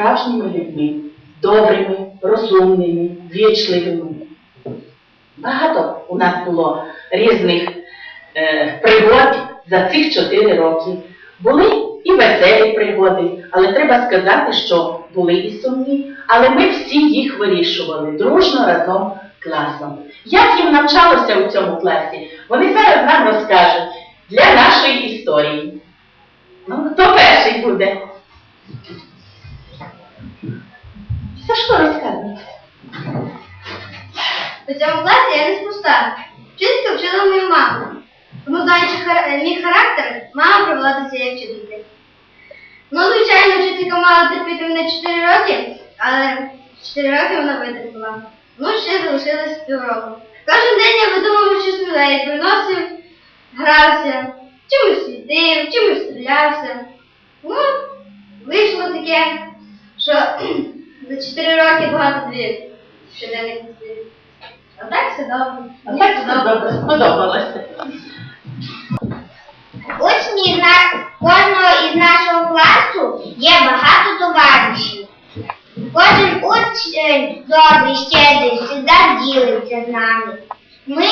справжніми людьми, добрими, розумними, вічливими. Багато у нас було різних е, пригод за цих чотири роки. Були і веселі пригоди, але треба сказати, що були і сумні, але ми всі їх вирішували дружно разом класом. Як їм навчалося у цьому класі, вони зараз нам розкажуть для нашої історії. Ну, хто перший буде? Сашко розказує. У цьому класі я не неспроста. Вчителька вчила мою маму. Тому знаючи мій характер, мама привела до цієї вчительки. Ну, звичайно, вчителька мала терпіти мене 4 роки, але 4 роки вона витерпіла. Ну, ще залишилось півроку. Кожен день я видумував щось нове приносив, грався, чимось світив, чимось стрілявся. Ну, вийшло таке, що за 4 роки багато двір щоденних слів. А так все добре. А так все добре, сподобалося. Учні кожного із нашого класу є багато товаришів. Кожен учень добрий, щедрий, завжди ділиться з нами. Ми,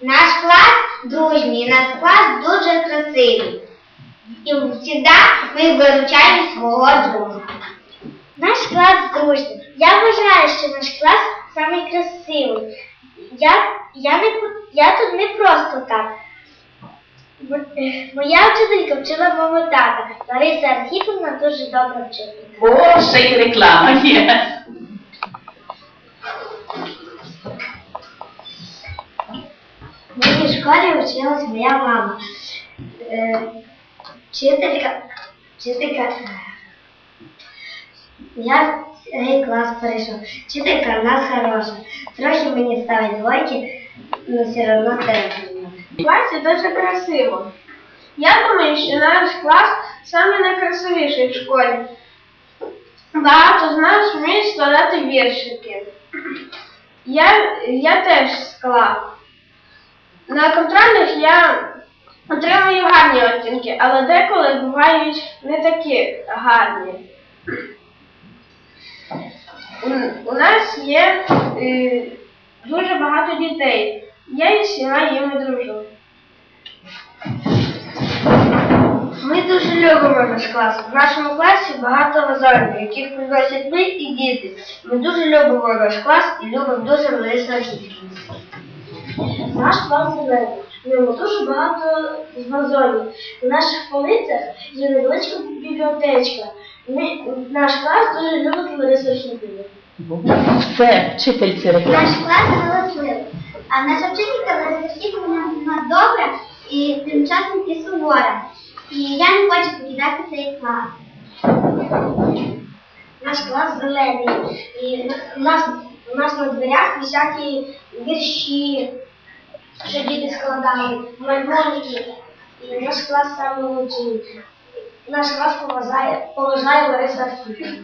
наш клас дружній, наш клас дуже красивий. І завжди ми виручаємо свого друга. Наш клас дружний. Я вважаю, що наш клас самий красивий. Я, я, не, я тут не просто так. Моя вчителька вчила мого тата. Лариса Архіповна дуже добра вчителька. О, ще й реклама є. В моїй школі вчилась моя мама. Е, вчителька, вчителька. Я цей клас перейшов. Вчителька в нас хороша. Трохи мені ставить двойки, але все одно це. В класі дуже красиво. Я думаю, що наш клас саме найкрасивіший в школі. Багато з нас вміють складати віршики. Я, я теж склав. На контрольних я отримую гарні оцінки, але деколи бувають не такі гарні. У, нас є е, дуже багато дітей. Я із всіма їми дружу. Ми дуже любимо наш клас. В нашому класі багато вазонів, яких приносять ми і діти. Ми дуже любимо наш клас і любимо дуже Ларису Архіпівну. Наш клас зелений. В ньому дуже багато вазонів. У наших полицях є невеличка бібліотечка. Ми, наш клас дуже любить Ларису Архіпівну. Все, вчительці. Наш клас галасливий. А наша вчителька Архіпівна вона добра і тим часом і сувора. І я не хочу покидати цей клас. Наш клас зелений. І у нас, на дверях всякі вірші, що діти складали, малюнки. І наш клас лучший. Наш клас поважає, поважає Лариса Архіпівна.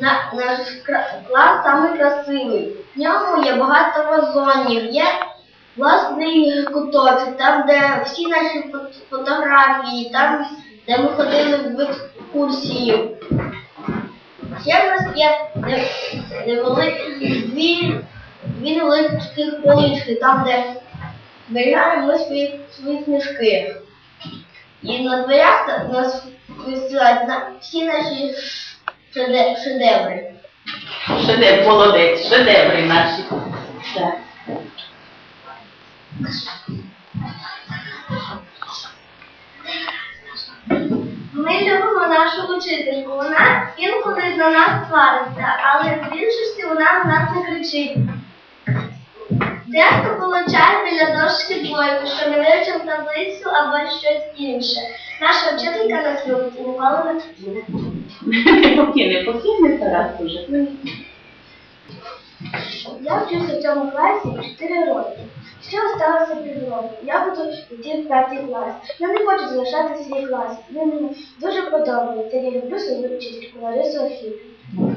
На, наш клас самий красивий. В ньому є багато вазонів, є власний куточок, там, де всі наші фотографії, там, де ми ходили в екскурсії. Ще в нас є невеликі дві, дві невеличкі полички, там, де зберігаємо ми свої, свої книжки. І на дверях нас на- всі наші шеде- шедеври. Шедевр, молодець, шедеври наші. Так. Ми любимо нашу учительку. Вона інколи на нас свариться, але в більшості вона в нас не кричить. Дехто получає біля дошки двойку, що не вивчив таблицю або щось інше. Наша вчителька нас любить і ніколи не покине. Не покине, покине Тарас уже. Я вчуся в цьому класі 4 роки. Ще осталося півроку. Я буду йти в п'ятий клас. Я не хочу залишати свій клас. Він мені дуже подобається. Я люблю свою вчительку Ларису Архіпівну.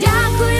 Дякую.